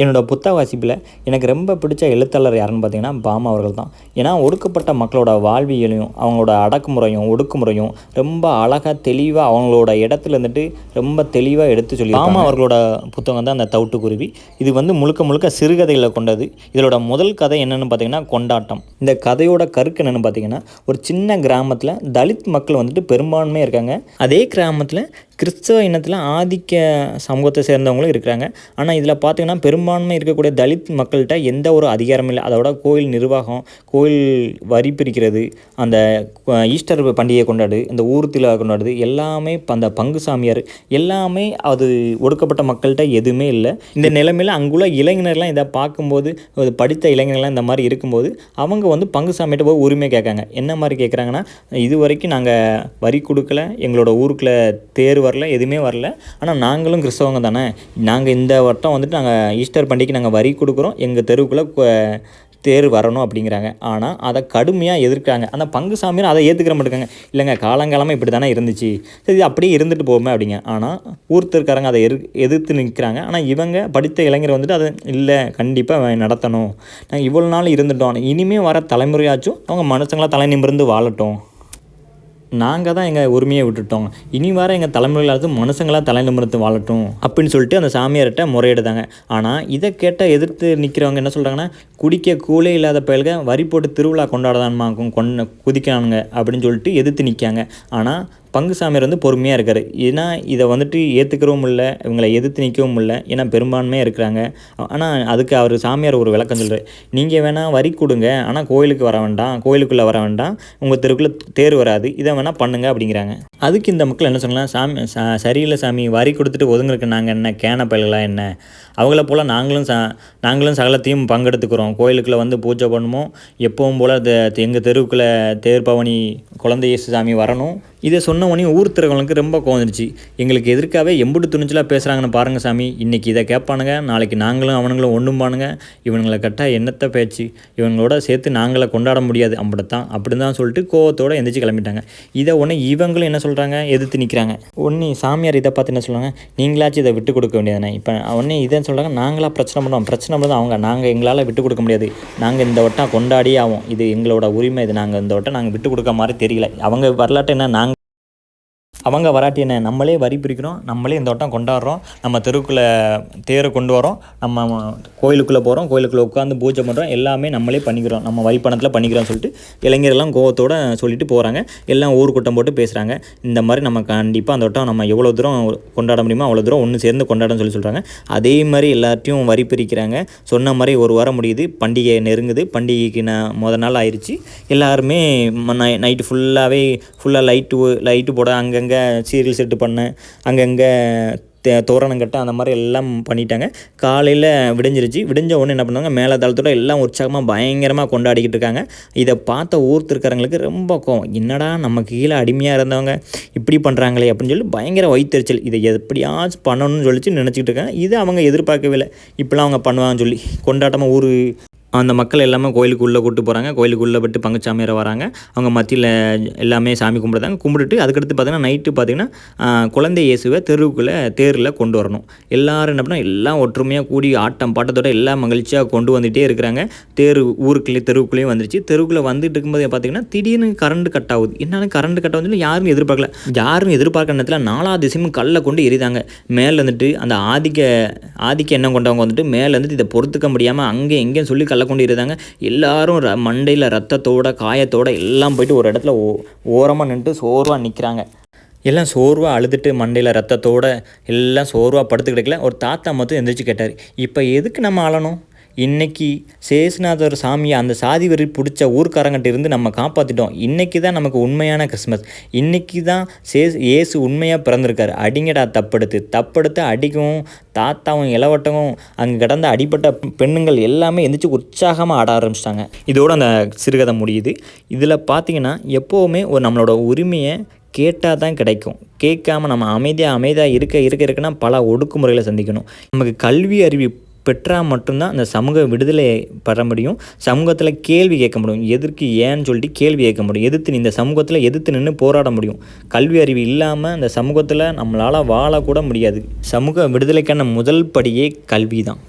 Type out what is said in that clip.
என்னோட புத்தக வாசிப்பில் எனக்கு ரொம்ப பிடிச்ச எழுத்தாளர் யாருன்னு பார்த்தீங்கன்னா பாமா அவர்கள் தான் ஏன்னா ஒடுக்கப்பட்ட மக்களோட வாழ்வியலையும் அவங்களோட அடக்குமுறையும் ஒடுக்குமுறையும் ரொம்ப அழகாக தெளிவாக அவங்களோட இடத்துல இருந்துட்டு ரொம்ப தெளிவாக எடுத்து சொல்லி பாமா அவர்களோட புத்தகம் தான் அந்த தவிட்டுக்குருவி. இது வந்து முழுக்க முழுக்க சிறுகதைகளை கொண்டது. இதோட முதல் கதை என்னென்னு பார்த்தீங்கன்னா கொண்டாட்டம். இந்த கதையோட கருக்கு என்னென்னு பார்த்தீங்கன்னா ஒரு சின்ன கிராமத்தில் தலித் மக்கள் வந்துட்டு பெரும்பான்மையாக இருக்காங்க. அதே கிராமத்தில் கிறிஸ்தவ இனத்தில் ஆதிக்க சமூகத்தை சேர்ந்தவங்களும் இருக்கிறாங்க. ஆனால் இதில் பார்த்தீங்கன்னா பெரும் பெரும்பான்மை இருக்கக்கூடிய தலித் மக்கள்கிட்ட எந்த ஒரு அதிகாரமும் இல்லை. அதோட கோயில் நிர்வாகம் கோயில் வரி பிரிக்கிறது அந்த ஈஸ்டர் பண்டிகையை கொண்டாடு இந்த ஊர் திருவிழா கொண்டாடுது எல்லாமே அந்த பங்கு சாமியார். எல்லாமே அது ஒடுக்கப்பட்ட மக்கள்கிட்ட எதுவுமே இல்லை. இந்த நிலைமையில் அங்குள்ள இளைஞர்லாம் இதை பார்க்கும்போது படித்த இளைஞர்கள்லாம் இந்த மாதிரி இருக்கும்போது அவங்க வந்து பங்கு சாமியிட்ட போய் உரிமை கேட்காங்க. என்ன மாதிரி கேட்குறாங்கன்னா இது வரைக்கும் நாங்கள் வரி கொடுக்கல எங்களோட ஊருக்குள்ளே தேர் வரல எதுவுமே வரல. ஆனால் நாங்களும் கிறிஸ்தவங்க தானே. நாங்கள் இந்த வட்டம் வந்துட்டு நாங்கள் ஈஸ்டர் பண்டிகைக்கு நாங்கள் வரி கொடுக்குறோம். எங்கள் தெருவுக்குள்ளே தேர் வரணும் அப்படிங்கிறாங்க. ஆனால் அதை கடுமையாக எதிர்க்கிறாங்க. அந்த பங்கு சாமியார் அதை ஏற்றுக்கிற மாட்டேங்காங்க இல்லைங்க காலங்காலமாக இப்படி தானே இருந்துச்சு. சரி அப்படியே இருந்துட்டு போகுமே அப்படிங்க. ஆனால் ஊர்த்தருக்காரங்க அதை எதிர் எதிர்த்து நிற்கிறாங்க ஆனால் இவங்க படித்த இளைஞர் வந்துட்டு அதை இல்லை கண்டிப்பாக நடத்தணும். நாங்கள் இவ்வளோ நாள் இருந்துட்டோம். இனிமேல் வர தலைமுறையாச்சும் அவங்க மனுஷங்களாக தலை நிமிர்ந்து வாழட்டும். நாங்கள் தான் எங்கள் உரிமையை விட்டுட்டோம். இனி வர எங்கள் தலைமுறைகளாவது மனுஷங்களாக தலை நிமிர்ந்து வாழட்டும் அப்படின்னு சொல்லிட்டு அந்த சாமியார்கிட்ட முறையிடுதாங்க. ஆனால் இதை கேட்ட எதிர்த்து நிற்கிறவங்க என்ன சொல்கிறாங்கன்னா குடிக்க கூலே இல்லாத பயல்க வரி போட்டு திருவிழா கொண்டாடதான்மாக்கும் கொண்டு குதிக்கிறானுங்க அப்படின்னு சொல்லிட்டு எதிர்த்து நிற்காங்க ஆனால் பங்கு சாமியார் வந்து பொறுமையாக இருக்கார். ஏன்னா இதை வந்துட்டு ஏற்றுக்கிறவும் இல்லை இவங்களை எதிர்த்து நிற்கவும் இல்லை ஏன்னா பெரும்பான்மையாக இருக்கிறாங்க. ஆனால் அதுக்கு அவர் சாமியார் ஒரு விளக்கம் சொல்கிறார் நீங்கள் வேணால் வரி கொடுங்க ஆனால் கோயிலுக்கு வர வேண்டாம் கோயிலுக்குள்ளே வர வேண்டாம் உங்கள் தெருக்குள்ளே தேர் வராது இதை வேணால் பண்ணுங்க அப்படிங்கிறாங்க. அதுக்கு இந்த மக்கள் என்ன சொல்லலாம் சாமி ச- சரியில்லை சாமி வரி கொடுத்துட்டு ஒதுங்களுக்கு நாங்கள் என்ன கேன பயல்களா என்ன? அவங்கள போல் நாங்களும் சா நாங்களும் சகலத்தையும் பங்கெடுத்துக்கிறோம். கோயிலுக்குள்ளே வந்து பூஜை பண்ணுவோம். எப்பவும் போல் எங்கள் தெருவுக்குள்ளே தேர் பவனி குழந்தை இயேசு சாமி வரணும். இதை சொன்ன உடனே ஊர் திருவங்களுக்கு ரொம்ப கோந்துருச்சு எங்களுக்கு எதிர்க்காவே எம்புட்டு துணிச்சலாக பேசுகிறாங்கன்னு பாருங்க சாமி. இன்றைக்கி இதை கேட்பானுங்க நாளைக்கு நாங்களும் அவனுங்களும் ஒன்றும் பானுங்க. இவனுங்களை கட்டா என்னத்தை பேச்சு? இவங்களோட சேர்த்து நாங்களை கொண்டாட முடியாது. அப்படித்தான் அப்படி தான் சொல்லிட்டு கோவத்தோடு எந்திரிச்சு கிளம்பிட்டாங்க. இதை உடனே இவங்களும் என்ன சொல்கிறாங்க எதிர்த்து நிற்கிறாங்க உடனே சாமியார் இதை பார்த்து என்ன சொல்லுவாங்க நீங்களாச்சும் இதை விட்டு கொடுக்க வேண்டியதானே இப்போ உடனே இதை சொல்கிறாங்க நாங்களாக பிரச்சனை பண்ணுவோம் பிரச்சனை பண்ணுறது அவங்க. நாங்கள் எங்களால் விட்டு கொடுக்க முடியாது. நாங்கள் இந்த வட்டம் கொண்டாடியே ஆகும் இது எங்களோட உரிமை. இது நாங்கள் இந்த வட்டம் நாங்கள் விட்டு கொடுக்க மாதிரி தெரியல. அவங்க வரலாற்று என்ன? நாங்கள் அவங்க வராட்டி என்ன நம்மளே வரி பிரிக்கிறோம் நம்மளே இந்த வட்டம் கொண்டாடுறோம் நம்ம தெருவுக்குள்ளே தேரை கொண்டு வரோம் நம்ம கோயிலுக்குள்ளே போகிறோம் கோயிலுக்குள்ளே உட்காந்து பூஜை பண்ணுறோம் எல்லாமே நம்மளே பண்ணிக்கிறோம் நம்ம வரி பணத்தில் பண்ணிக்கிறோம்னு சொல்லிட்டு இளைஞரெல்லாம் கோவத்தோட சொல்லிட்டு போகிறாங்க எல்லாம் ஊர் கூட்டம் போட்டு பேசுகிறாங்க இந்த மாதிரி நம்ம கண்டிப்பாக அந்த வட்டம் நம்ம எவ்வளோ தூரம் கொண்டாட முடியுமோ அவ்வளோ தூரம் ஒன்று சேர்ந்து கொண்டாடணும்னு சொல்லி சொல்கிறாங்க அதே மாதிரி எல்லாத்தையும் வரி பிரிக்கிறாங்க. சொன்ன மாதிரி ஒரு வாரம் முடியுது பண்டிகை நெருங்குது பண்டிகைக்கு நான் முத நாள் ஆயிடுச்சு எல்லாருமே நைட்டு ஃபுல்லாகவே ஃபுல்லாக லைட்டு லைட்டு போட அங்கங்கே சீரியல் செட்டு பண்ண அங்கங்கே தோரணம் கட்ட அந்த மாதிரி எல்லாம் பண்ணிட்டாங்க. காலையில் விடிஞ்சிருச்சு. விடிஞ்ச உடனே என்ன பண்ணுவாங்க மேலே தளத்தோட எல்லாம் உற்சாகமாக பயங்கரமாக கொண்டாடிக்கிட்டு இருக்காங்க. இதை பார்த்த ஊர்த்து இருக்கிறவங்களுக்கு ரொம்ப கோவம். என்னடா நம்ம கீழே அடிமையாக இருந்தவங்க இப்படி பண்ணுறாங்களே அப்படின்னு சொல்லி பயங்கர வைத்தறிச்சல் இதை எப்படியாச்சும் பண்ணணும்னு சொல்லிச்சு நினச்சிக்கிட்டு இருக்காங்க. இது அவங்க எதிர்பார்க்கவே இல்லை. இப்படிலாம் அவங்க பண்ணுவாங்கன்னு சொல்லி கொண்டாட்டமாக ஊர் அந்த மக்கள் எல்லாமே கோயிலுக்குள்ளே கூட்டு போகிறாங்க கோயிலுக்குள்ளே பட்டு பங்குச்சாமியார் வராங்க. அவங்க மத்தியில் எல்லாமே சாமி கும்பிடுறாங்க. கும்பிட்டுட்டு அதுக்கடுத்து பார்த்தீங்கன்னா நைட்டு பார்த்தீங்கன்னா குழந்தை இயேசுவை தெருவுக்குள்ளே தேரில் கொண்டு வரணும். எல்லோரும் என்ன பண்ணால் எல்லாம் ஒற்றுமையாக கூடி ஆட்டம் பாட்டத்தோட எல்லாம் மகிழ்ச்சியாக கொண்டு வந்துகிட்டே இருக்கிறாங்க. தேர் ஊருக்குள்ளே தெருவுக்குள்ளேயும் வந்துருச்சு. தெருவுக்குள்ளே வந்துட்டு இருக்கும்போது பார்த்தீங்கன்னா திடீர்னு கரண்ட் கட் ஆகுது. என்னாலும் கரண்ட் கட் ஆகுதுன்னு யாரும் எதிர்பார்க்கல. யாரும் எதிர்பார்க்க நேரத்தில் நாலா திசையும் கல்லை கொண்டு எரிதாங்க மேலே வந்துட்டு அந்த ஆதிக்க ஆதிக்க எண்ணம் கொண்டவங்க வந்துட்டு மேலே வந்துட்டு இதை பொறுத்துக்க முடியாமல் அங்கே எங்கேயும் சொல்லி கல்லை கொண்டு இருந்தாங்க எல்லாரும் ர மண்டையில் ரத்தத்தோட காயத்தோட எல்லாம் போயிட்டு ஒரு இடத்துல ஓ ஓரமாக நின்றுட்டு சோர்வாக நிற்கிறாங்க எல்லாம் சோர்வாக அழுதுட்டு மண்டையில் ரத்தத்தோட எல்லாம் சோர்வாக படுத்து கிடக்கல ஒரு தாத்தா மட்டும் எந்திரிச்சு கேட்டார் இப்போ எதுக்கு நம்ம அழணும்? இன்னைக்கு சேசுநாதர் சாமியை அந்த சாதி வரி பிடிச்ச ஊர்க்காரங்கிட்ட இருந்து நம்ம காப்பாற்றிட்டோம் இன்றைக்கி தான் நமக்கு உண்மையான கிறிஸ்மஸ் இன்றைக்கி தான் சேஸ் ஏசு உண்மையாக பிறந்திருக்காரு. அடிங்கடா தப்படுத்து. தப்படுத்து அடிக்கவும் தாத்தாவும் இளவட்டமும் அங்கே கிடந்த அடிப்பட்ட பெண்ணுங்கள் எல்லாமே எந்திரிச்சு உற்சாகமாக ஆட ஆரம்பிச்சிட்டாங்க. இதோட அந்த சிறுகதை முடியுது. இதில் பார்த்தீங்கன்னா எப்போவுமே ஒரு நம்மளோட உரிமையை கேட்டால் தான் கிடைக்கும். கேட்காம நம்ம அமைதியாக அமைதியாக இருக்க இருக்க இருக்குன்னா பல ஒடுக்குமுறைகளை சந்திக்கணும். நமக்கு கல்வி அறிவு பெற்றால் மட்டும்தான் அந்த சமூக விடுதலை பெற முடியும். சமூகத்தில் கேள்வி கேட்க முடியும். எதற்கு ஏன்னு சொல்லிட்டு கேள்வி கேட்க முடியும். எதிர்த்து இந்த சமூகத்தில் எதிர்த்து நின்று போராட முடியும். கல்வி அறிவு இல்லாமல் அந்த சமூகத்தில் நம்மளால் வாழக்கூட முடியாது. சமூக விடுதலைக்கான முதல் படியே கல்வி தான்